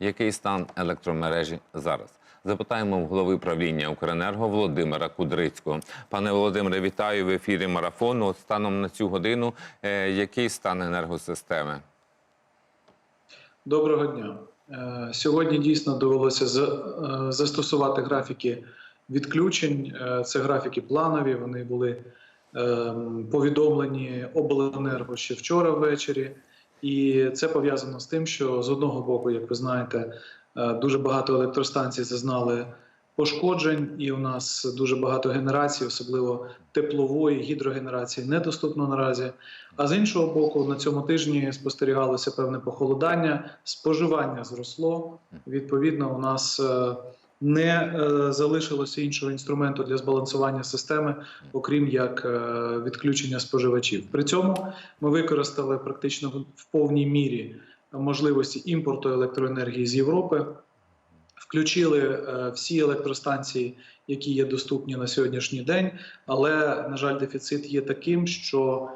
Який стан електромережі зараз? Запитаємо в голови правління Укренерго Володимира Кудрицького. Пане Володимире, вітаю в ефірі марафону. От станом на цю годину, е, який стан енергосистеми? Доброго дня. Е, Сьогодні дійсно довелося е, застосувати графіки відключень. Це графіки планові. Вони були ем, повідомлені обленерго ще вчора ввечері. І це пов'язано з тим, що з одного боку, як ви знаєте, е, дуже багато електростанцій зазнали пошкоджень, і у нас дуже багато генерацій, особливо теплової гідрогенерації, недоступно наразі. А з іншого боку, на цьому тижні спостерігалося певне похолодання, споживання зросло. Відповідно, у нас е, не е, залишилося іншого інструменту для збалансування системи, окрім як е, відключення споживачів. При цьому ми використали практично в- повній мірі можливості імпорту електроенергії з Європи. Включили е, всі електростанції, які є доступні на сьогоднішній день, але на жаль, дефіцит є таким, що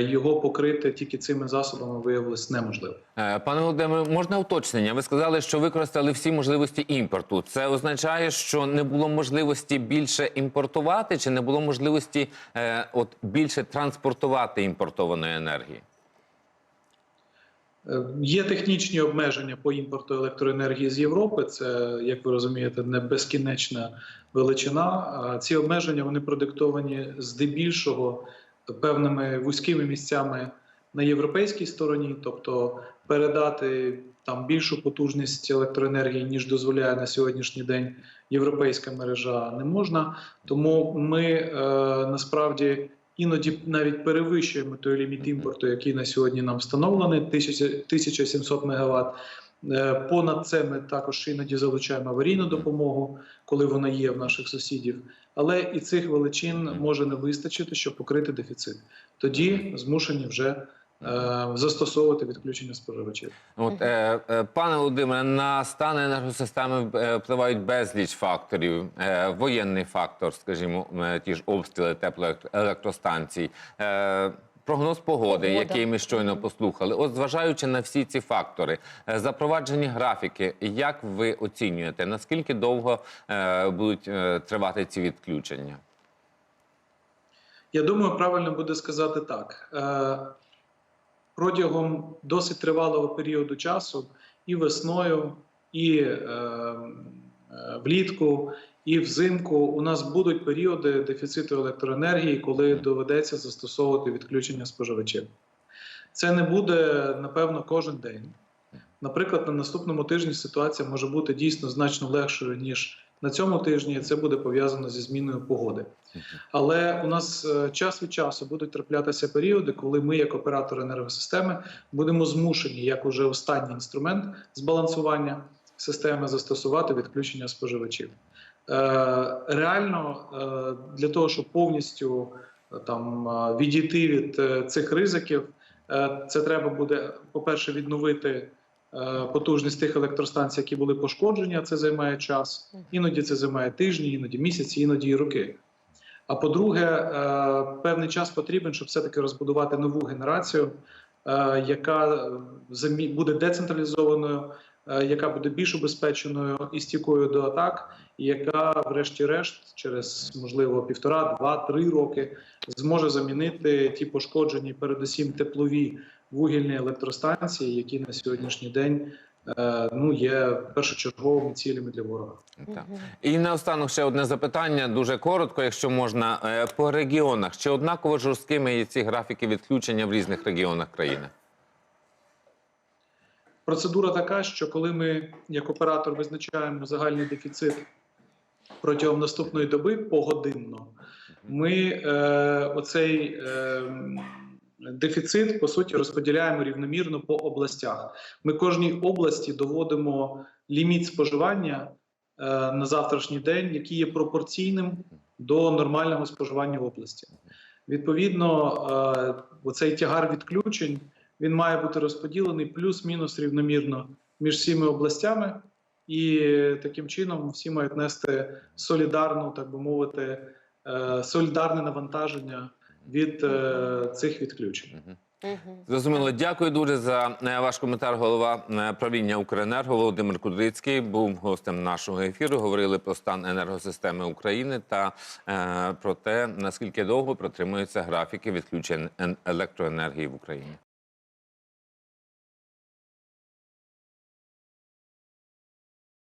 його покрити тільки цими засобами виявилось неможливо. Е, Пане Володимире, можна уточнення? Ви сказали, що використали всі можливості імпорту. Це означає, що не було можливості більше імпортувати, чи не було можливості е, от більше транспортувати імпортованої енергії? Е, Є технічні обмеження по імпорту електроенергії з Європи. Це, як ви розумієте, не безкінечна величина. А Ці обмеження вони продиктовані здебільшого певними вузькими місцями на європейській стороні, тобто передати там більшу потужність електроенергії, ніж дозволяє на сьогоднішній день європейська мережа, не можна. Тому ми е, насправді іноді навіть перевищуємо той ліміт імпорту, який на сьогодні нам встановлений 1700 МВт. Е, Понад це ми також іноді залучаємо аварійну допомогу, коли вона є в наших сусідів. Але і цих величин може не вистачити, щоб покрити дефіцит. Тоді змушені вже е, застосовувати відключення споживачів. От, е, е, пане Володимире, на стан енергосистеми впливають безліч факторів. Е, воєнний фактор, скажімо, ті ж обстріли теплоелектростанцій, е, прогноз погоди, Погода. який ми щойно послухали. От, зважаючи на всі ці фактори, е, запроваджені графіки, як ви оцінюєте, наскільки довго е, будуть е, тривати ці відключення? Я думаю, правильно буде сказати так. Протягом досить тривалого періоду часу і весною, і влітку, і взимку у нас будуть періоди дефіциту електроенергії, коли доведеться застосовувати відключення споживачів. Це не буде, напевно, кожен день. Наприклад, на наступному тижні ситуація може бути дійсно значно легшою, ніж на цьому тижні. Це буде пов'язано зі зміною погоди. Але у нас е, час від часу будуть траплятися періоди, коли ми, як оператор енергосистеми, будемо змушені, як уже останній інструмент збалансування системи, застосувати відключення споживачів. Е, реально е, для того, щоб повністю е, там відійти від цих ризиків, це треба буде, по-перше, відновити. е, Потужність тих електростанцій, які були пошкоджені, це займає час. Іноді це займає тижні, іноді місяці, іноді і роки. А по-друге, певний час потрібен, щоб все-таки розбудувати нову генерацію, яка буде децентралізованою, яка буде більш убезпеченою і стійкою до атак, яка, врешті-решт, через можливо півтора, два, три роки зможе замінити ті пошкоджені, передусім теплові вугільні електростанції, які на сьогоднішній день е, ну, є першочерговими цілями для ворога. Так. І наостанок ще одне запитання, дуже коротко, якщо можна, Е, по регіонах. Чи однаково жорсткими є ці графіки відключення в різних регіонах країни? Процедура така, що коли ми, як оператор, визначаємо загальний дефіцит протягом наступної доби погодинно, ми е, оцей е, дефіцит по суті розподіляємо рівномірно по областях. Ми кожній області доводимо ліміт споживання е, на завтрашній день, який є пропорційним до нормального споживання в області. Відповідно, е, оцей тягар відключень він має бути розподілений плюс-мінус рівномірно між всіми областями, і таким чином всі мають нести солідарну, так би мовити, е, солідарне навантаження від е, цих відключень. Зрозуміло, дякую дуже за е, ваш коментар. Голова правління Укренерго Володимир Кудрицький був гостем нашого ефіру. Говорили про стан енергосистеми України та е, про те, наскільки довго протримуються графіки відключень електроенергії в Україні.